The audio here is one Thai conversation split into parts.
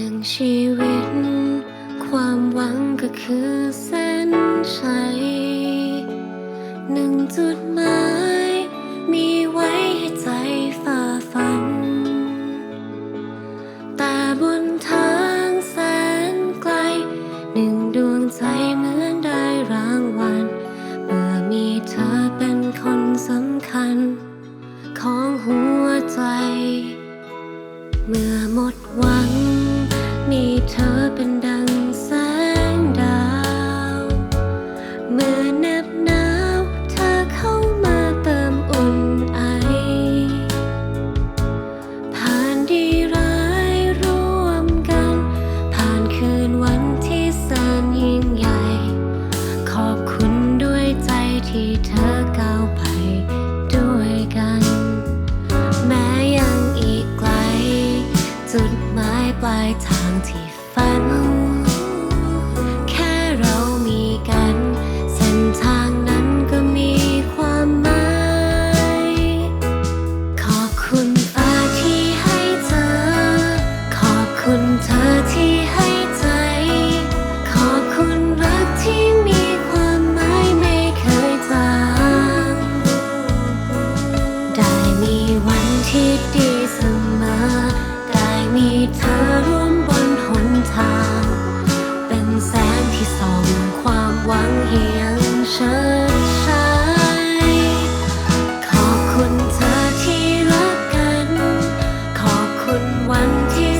หนึ่งชีวิต ความหวังก็คือเส้นชัยหนึ่งจุดหมาย มีไว้ให้ใจฝ่าฟัน แต่บนทางแสนไกล หนึ่งดวงใจเหมือนได้รางวัลเมื่อมีเธอ เธอเป็นดังแสงดาว เมื่อเน็บหนาวเธอเข้ามาเติมอุ่นไอ ผ่านดีร้ายร่วมกัน ผ่านคืนวันที่แสนยิ่งใหญ่ ขอบคุณด้วยใจที่เธอ จุดหมายปลายทางที่ฝัน แค่เรามีกัน เส้นทางนั้นก็มีความหมาย ขอบคุณฟ้าที่ให้เธอ ขอบคุณเธอที่ให้ใจ ขอบคุณรักที่มีความหมายไม่เคยจาง ได้มีวันที่ดี มีเธอร่วมบนหนทาง เป็นแสงที่ส่องความหวังเหียงเชิดชายขอบคุณเธอที่รักกัน ขอบคุณวันที่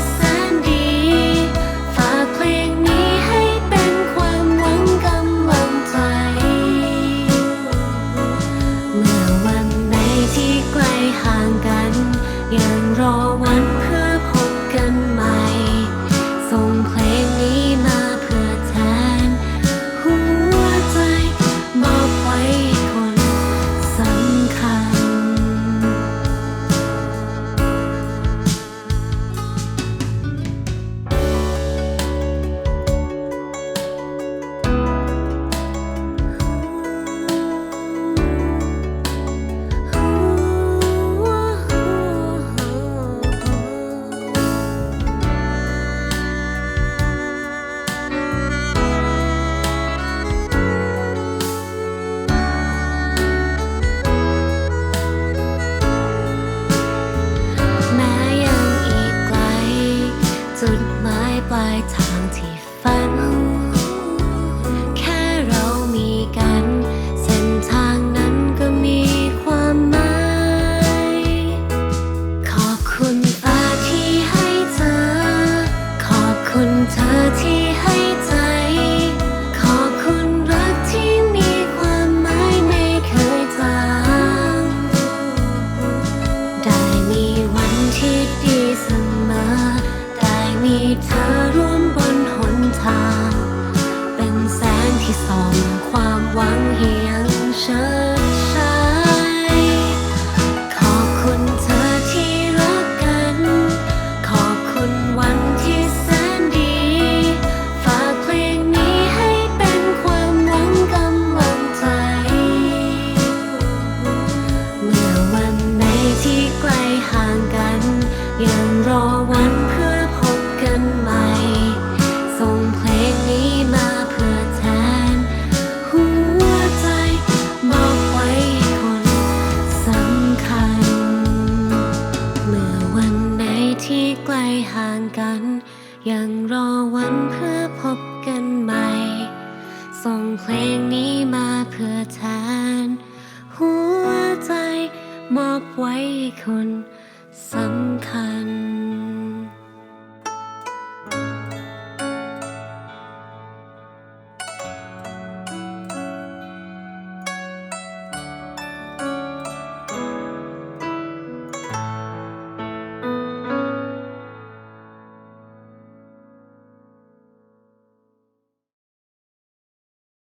เางกัน ยังรอวันเพื่อพบกันใหม่ ส่งเพลงนี้มาเพื่อแทน หัวใจมอบไว้ให้คนสำคัญ